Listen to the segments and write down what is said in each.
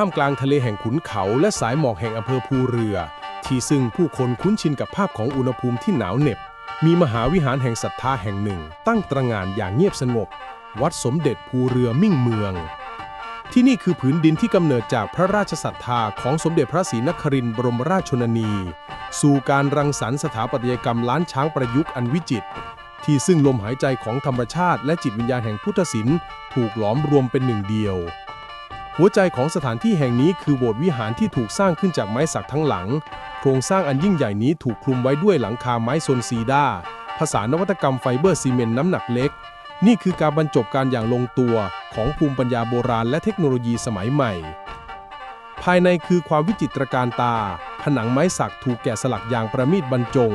ท่ามกลางทะเลแห่งขุนเขาและสายหมอกแห่งอำเภอภูเรือ ที่ซึ่งผู้คนคุ้นชินกับภาพของอุณหภูมิที่หนาวเหน็บ มีมหาวิหารแห่งศรัทธาแห่งหนึ่ง ตั้งตระหง่านอย่างเงียบสงบ วัดสมเด็จภูเรือมิ่งเมือง ที่นี่คือผืนดินที่กำเนิดจากพระราชศรัทธาของสมเด็จพระศรีนครินทร์บรมราชชนนี สู่การรังสรรค์สถาปัตยกรรมล้านช้างประยุกต์อันวิจิตรที่ซึ่งลมหายใจของธรรมชาติและจิตวิญญาณแห่งพุทธศิลป์ถูกหลอมรวมเป็นหนึ่งเดียว หัวใจของสถานที่แห่งนี้คือโบสถ์วิหารที่ถูกสร้างขึ้นจากไม้สักทั้งหลัง โครงสร้างอันยิ่งใหญ่นี้ถูกคลุมไว้ด้วยหลังคาไม้ซนซีดาผสานนวัตกรรมไฟเบอร์ซีเมนต์น้ำหนักเล็ก นี่คือการบรรจบการอย่างลงตัวของภูมิปัญญาโบราณและเทคโนโลยีสมัยใหม่ ภายในคือความวิจิตรการตา ผนังไม้สักถูกแกะสลักอย่างประณีตบรรจง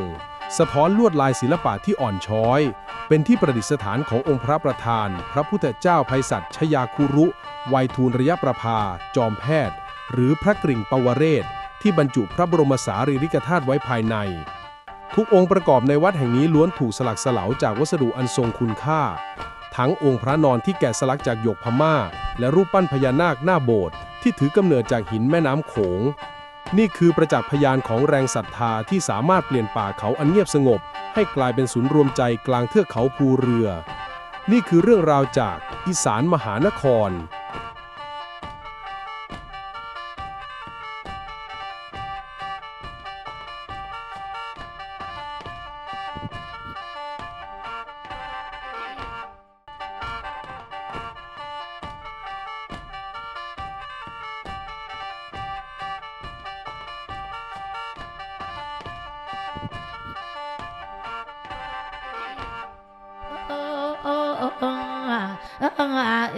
สะท้อนลวดลายศิลปะที่อ่อนช้อย เป็นที่ประดิษฐานขององค์พระประธาน พระพุทธเจ้าไพศาลชยาคุรุ วัยทูลระยะประภา จอมแพทย์ หรือพระกริ่งปวเรศ ที่บรรจุพระบรมสารีริกธาตุไว้ภายใน ทุกองค์ประกอบในวัดแห่งนี้ล้วนถูกสลักสลาวจากวัสดุอันทรงคุณค่า ทั้งองค์พระนอนที่แกะสลักจากหยกพม่า และรูปปั้นพญานาคหน้าโบสถ์ที่ถือกำเนิดจากหินแม่น้ำโขง นี่คือประจักษ์พยานของแรงศรัทธาที่สามารถเปลี่ยนป่าเขาอันเงียบสงบ ให้กลายเป็นศูนย์รวมใจกลางเทือกเขาภูเรือ นี่คือเรื่องราวจากอีสานมหานคร nga